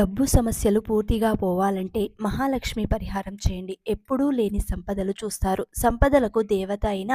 డబ్బు సమస్యలు పూర్తిగా పోవాలంటే మహాలక్ష్మి పరిహారం చేయండి. ఎప్పుడూ లేని సంపదలు చూస్తారు. సంపదలకు దేవత అయిన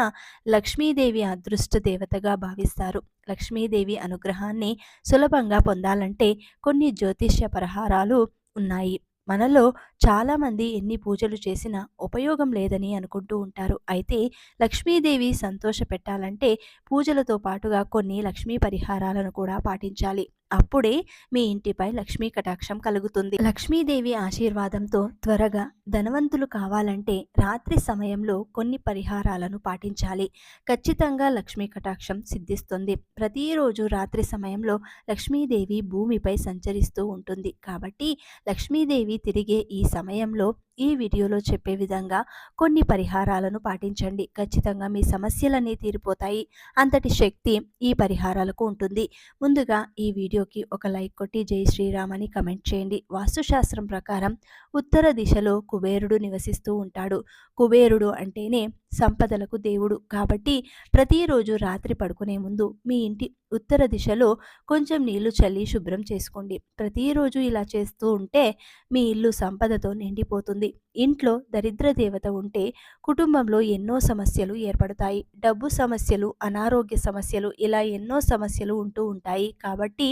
లక్ష్మీదేవి అదృష్ట దేవతగా భావిస్తారు. లక్ష్మీదేవి అనుగ్రహాన్ని సులభంగా పొందాలంటే కొన్ని జ్యోతిష్య పరిహారాలు ఉన్నాయి. మనలో చాలామంది ఎన్ని పూజలు చేసినా ఉపయోగం లేదని అనుకుంటూ ఉంటారు. అయితే లక్ష్మీదేవి సంతోష పెట్టాలంటే పూజలతో పాటుగా కొన్ని లక్ష్మీ పరిహారాలను కూడా పాటించాలి. అప్పుడే మీ ఇంటిపై లక్ష్మీ కటాక్షం కలుగుతుంది. లక్ష్మీదేవి ఆశీర్వాదంతో త్వరగా ధనవంతులు కావాలంటే రాత్రి సమయంలో కొన్ని పరిహారాలను పాటించాలి. ఖచ్చితంగా లక్ష్మీ కటాక్షం సిద్ధిస్తుంది. ప్రతిరోజు రాత్రి సమయంలో లక్ష్మీదేవి భూమిపై సంచరిస్తూ ఉంటుంది. కాబట్టి లక్ష్మీదేవి తిరిగే ఈ సమయంలో ఈ వీడియోలో చెప్పే విధంగా కొన్ని పరిహారాలను పాటించండి. ఖచ్చితంగా మీ సమస్యలన్నీ తీరిపోతాయి. అంతటి శక్తి ఈ పరిహారాలకు ఉంటుంది. ముందుగా ఈ వీడియోకి ఒక లైక్ కొట్టి జై శ్రీరామ్ అని కమెంట్ చేయండి. వాస్తుశాస్త్రం ప్రకారం ఉత్తర దిశలో కుబేరుడు నివసిస్తూ ఉంటాడు. కుబేరుడు అంటేనే సంపదలకు దేవుడు. కాబట్టి ప్రతిరోజు రాత్రి పడుకునే ముందు మీ ఇంటి ఉత్తర దిశలో కొంచెం నీళ్ళు చల్లి శుభ్రం చేసుకోండి. ప్రతిరోజు ఇలా చేస్తూ ఉంటే మీ ఇల్లు సంపదతో నిండిపోతుంది. ఇంట్లో దరిద్ర దేవత ఉంటే కుటుంబంలో ఎన్నో సమస్యలు ఏర్పడతాయి. డబ్బు సమస్యలు అనారోగ్య సమస్యలు ఇలా ఎన్నో సమస్యలు ఉంటూ ఉంటాయి. కాబట్టి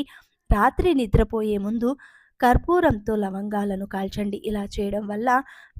రాత్రి నిద్రపోయే ముందు కర్పూరంతో లవంగాలను కాల్చండి. ఇలా చేయడం వల్ల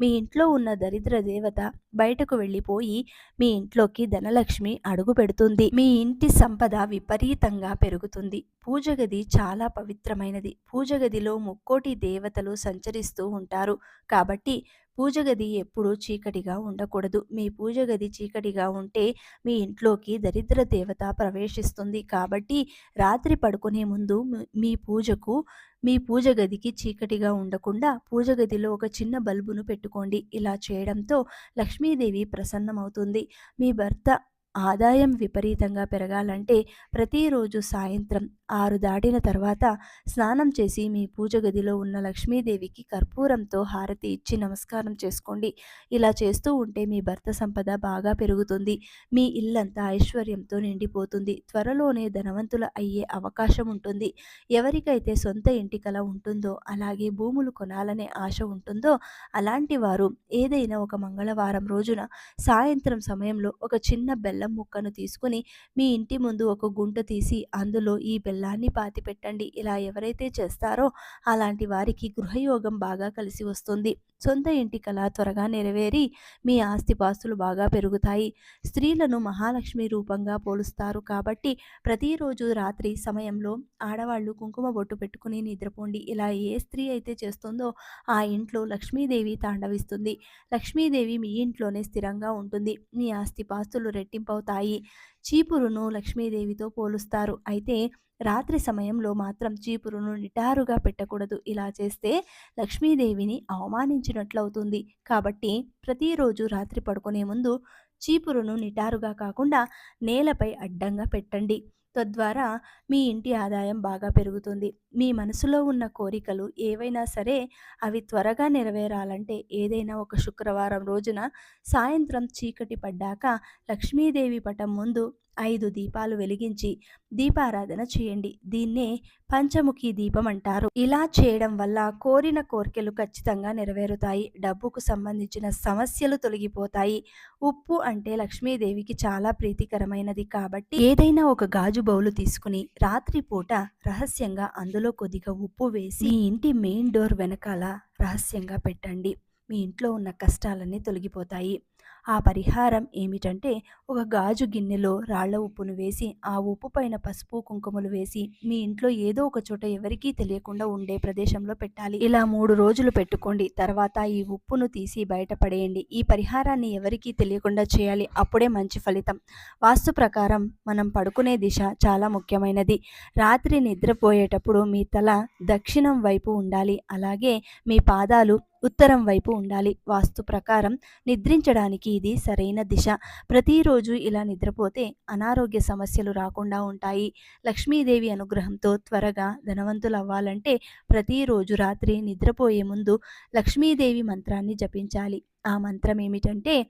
మీ ఇంట్లో ఉన్న దరిద్ర దేవత బయటకు వెళ్ళిపోయి మీ ఇంట్లోకి ధనలక్ష్మి అడుగు పెడుతుంది. మీ ఇంటి సంపద విపరీతంగా పెరుగుతుంది. పూజ గది చాలా పవిత్రమైనది. పూజ గదిలో ముక్కోటి దేవతలు సంచరిస్తూ ఉంటారు. కాబట్టి పూజ గది ఎప్పుడూ చీకటిగా ఉండకూడదు. మీ పూజ గది చీకటిగా ఉంటే మీ ఇంట్లోకి దరిద్ర దేవత ప్రవేశిస్తుంది. కాబట్టి రాత్రి పడుకునే ముందు మీ పూజకు మీ పూజ గదికి చీకటిగా ఉండకుండా పూజ గదిలో ఒక చిన్న బల్బును పెట్టుకోండి. ఇలా చేయడంతో లక్ష్మీదేవి ప్రసన్నమవుతుంది. మీ భర్త ఆదాయం విపరీతంగా పెరగాలంటే ప్రతిరోజు సాయంత్రం ఆరు దాటిన తర్వాత స్నానం చేసి మీ పూజ గదిలో ఉన్న లక్ష్మీదేవికి కర్పూరంతో హారతి ఇచ్చి నమస్కారం చేసుకోండి. ఇలా చేస్తూ ఉంటే మీ భర్త సంపద బాగా పెరుగుతుంది. మీ ఇల్లంతా ఐశ్వర్యంతో నిండిపోతుంది. త్వరలోనే ధనవంతుల అయ్యే అవకాశం ఉంటుంది. ఎవరికైతే సొంత ఇంటి కల ఉంటుందో అలాగే భూములు కొనాలనే ఆశ ఉంటుందో అలాంటి వారు ఏదైనా ఒక మంగళవారం రోజున సాయంత్రం సమయంలో ఒక చిన్న బెల్లం ముక్కను తీసుకుని మీ ఇంటి ముందు ఒక గుంట తీసి అందులో ఈ బెల్లం బెల్లాన్ని పాతి పెట్టండి ఇలా ఎవరైతే చేస్తారో అలాంటి వారికి గృహయోగం బాగా కలిసి వస్తుంది. సొంత ఇంటి కళ త్వరగా నెరవేరి మీ ఆస్తిపాస్తులు బాగా పెరుగుతాయి. స్త్రీలను మహాలక్ష్మి రూపంగా పోలుస్తారు కాబట్టి ప్రతిరోజు రాత్రి సమయంలో ఆడవాళ్ళు కుంకుమ బొట్టు పెట్టుకుని నిద్రపోండి. ఇలా ఏ స్త్రీ అయితే చేస్తుందో ఆ ఇంట్లో లక్ష్మీదేవి తాండవిస్తుంది. లక్ష్మీదేవి మీ ఇంట్లోనే స్థిరంగా ఉంటుంది. మీ ఆస్తిపాస్తులు రెట్టింపు అవుతాయి చీపురును లక్ష్మీదేవితో పోలుస్తారు. అయితే రాత్రి సమయంలో మాత్రం చీపురును నిటారుగా పెట్టకూడదు. ఇలా చేస్తే లక్ష్మీదేవిని అవమానించినట్లవుతుంది. కాబట్టి ప్రతిరోజు రాత్రి పడుకునే ముందు చీపురును నిటారుగా కాకుండా నేలపై అడ్డంగా పెట్టండి. తద్వారా మీ ఇంటి ఆదాయం బాగా పెరుగుతుంది. మీ మనసులో ఉన్న కోరికలు ఏవైనా సరే అవి త్వరగా నెరవేరాలంటే ఏదైనా ఒక శుక్రవారం రోజున సాయంత్రం చీకటి పడ్డాక లక్ష్మీదేవి పటం ముందు ఐదు దీపాలు వెలిగించి దీపారాధన చేయండి. దీన్నే పంచముఖి దీపం అంటారు. ఇలా చేయడం వల్ల కోరిన కోరికలు ఖచ్చితంగా నెరవేరుతాయి. డబ్బుకు సంబంధించిన సమస్యలు తొలగిపోతాయి. ఉప్పు అంటే లక్ష్మీదేవికి చాలా ప్రీతికరమైనది కాబట్టి ఏదైనా ఒక గాజు బౌలు తీసుకుని రాత్రిపూట రహస్యంగా అందులో కొద్దిగా ఉప్పు వేసి మీ ఇంటి మెయిన్ డోర్ వెనకాల రహస్యంగా పెట్టండి. మీ ఇంట్లో ఉన్న కష్టాలన్నీ తొలగిపోతాయి. ఆ పరిహారం ఏమిటంటే ఒక గాజు గిన్నెలో రాళ్ళ ఉప్పును వేసి ఆ ఉప్పు పైన పసుపు కుంకుమలు వేసి మీ ఇంట్లో ఏదో ఒక చోట ఎవరికీ తెలియకుండా ఉండే ప్రదేశంలో పెట్టాలి. ఇలా మూడు రోజులు పెట్టుకోండి. తర్వాత ఈ ఉప్పును తీసి బయటపడేయండి ఈ పరిహారాన్ని ఎవరికీ తెలియకుండా చేయాలి. అప్పుడే మంచి ఫలితం. వాస్తు ప్రకారం మనం పడుకునే దిశ చాలా ముఖ్యమైనది. రాత్రి నిద్రపోయేటప్పుడు మీ తల దక్షిణం వైపు ఉండాలి. అలాగే మీ పాదాలు ఉత్తరం వైపు ఉండాలి. వాస్తు ప్రకారం నిద్రించడానికి ఇది సరైన దిశ. ప్రతిరోజు ఇలా నిద్రపోతే అనారోగ్య సమస్యలు రాకుండా ఉంటాయి. లక్ష్మీదేవి అనుగ్రహంతో త్వరగా ధనవంతులు అవ్వాలంటే ప్రతిరోజు రాత్రి నిద్రపోయే ముందు లక్ష్మీదేవి మంత్రాన్ని జపించాలి. ఆ మంత్రం ఏమిటంటే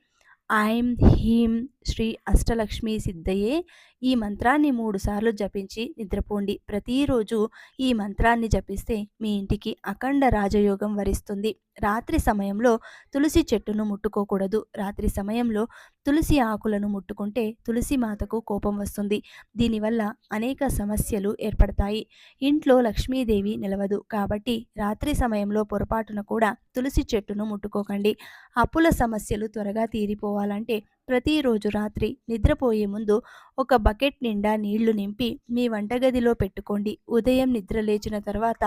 ఐం హీం శ్రీ అష్టలక్ష్మి సిద్ధయే ఈ మంత్రాన్ని మూడుసార్లు జపించి నిద్రపోండి. ప్రతిరోజు ఈ మంత్రాన్ని జపిస్తే మీ ఇంటికి అఖండ రాజయోగం వరిస్తుంది. రాత్రి సమయంలో తులసి చెట్టును ముట్టుకోకూడదు. రాత్రి సమయంలో తులసి ఆకులను ముట్టుకుంటే తులసి మాతకు కోపం వస్తుంది. దీనివల్ల అనేక సమస్యలు ఏర్పడతాయి. ఇంట్లో లక్ష్మీదేవి నిలవదు. కాబట్టి రాత్రి సమయంలో పొరపాటున కూడా తులసి చెట్టును ముట్టుకోకండి. అప్పుల సమస్యలు త్వరగా తీరిపోవాలంటే ప్రతిరోజు రాత్రి నిద్రపోయే ముందు ఒక బకెట్ నిండా నీళ్ళు నింపి మీ వంటగదిలో పెట్టుకోండి. ఉదయం నిద్ర లేచిన తర్వాత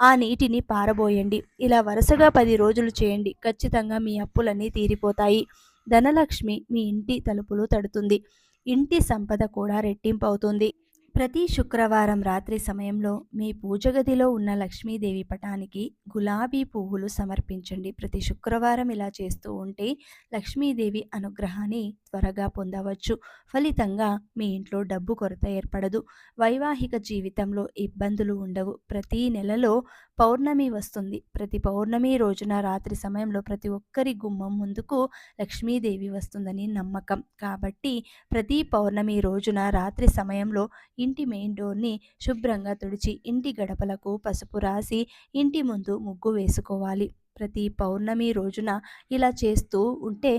ఆ నీటిని పారబోయండి. ఇలా వరుసగా పది రోజులు చేయండి. ఖచ్చితంగా మీ అప్పులన్నీ తీరిపోతాయి. ధనలక్ష్మి మీ ఇంటి తలుపులు తడుతుంది. ఇంటి సంపద కూడా రెట్టింపు అవుతుంది ప్రతి శుక్రవారం రాత్రి సమయంలో మీ పూజ గదిలో ఉన్న లక్ష్మీదేవి పటానికి గులాబీ పువ్వులు సమర్పించండి. ప్రతి శుక్రవారం ఇలా చేస్తూ ఉంటే లక్ష్మీదేవి అనుగ్రహాన్ని త్వరగా పొందవచ్చు. ఫలితంగా మీ ఇంట్లో డబ్బు కొరత ఏర్పడదు. వైవాహిక జీవితంలో ఇబ్బందులు ఉండవు. ప్రతి నెలలో పౌర్ణమి వస్తుంది. ప్రతి పౌర్ణమి రోజున రాత్రి సమయంలో ప్రతి ఒక్కరి గుమ్మం ముందుకు లక్ష్మీదేవి వస్తుందని నమ్మకం. కాబట్టి ప్రతి పౌర్ణమి రోజున రాత్రి సమయంలో ఇంటి మెయిన్ డోర్ని శుభ్రంగా తుడిచి ఇంటి గడపలకు పసుపు రాసి ఇంటి ముందు ముగ్గు వేసుకోవాలి. ప్రతి పౌర్ణమి రోజున ఇలా చేస్తూ ఉంటే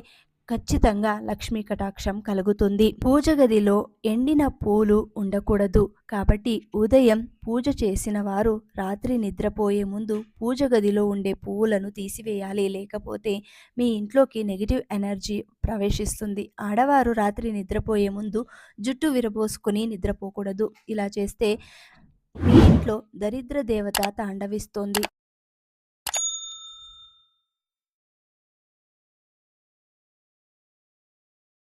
ఖచ్చితంగా లక్ష్మీ కటాక్షం కలుగుతుంది. పూజ గదిలో ఎండిన పూలు ఉండకూడదు. కాబట్టి ఉదయం పూజ చేసిన వారు రాత్రి నిద్రపోయే ముందు పూజ గదిలో ఉండే పువ్వులను తీసివేయాలి. లేకపోతే మీ ఇంట్లోకి నెగిటివ్ ఎనర్జీ ప్రవేశిస్తుంది. ఆడవారు రాత్రి నిద్రపోయే ముందు జుట్టు విరబోసుకుని నిద్రపోకూడదు. ఇలా చేస్తే మీ ఇంట్లో దరిద్ర దేవత తాండవిస్తోంది.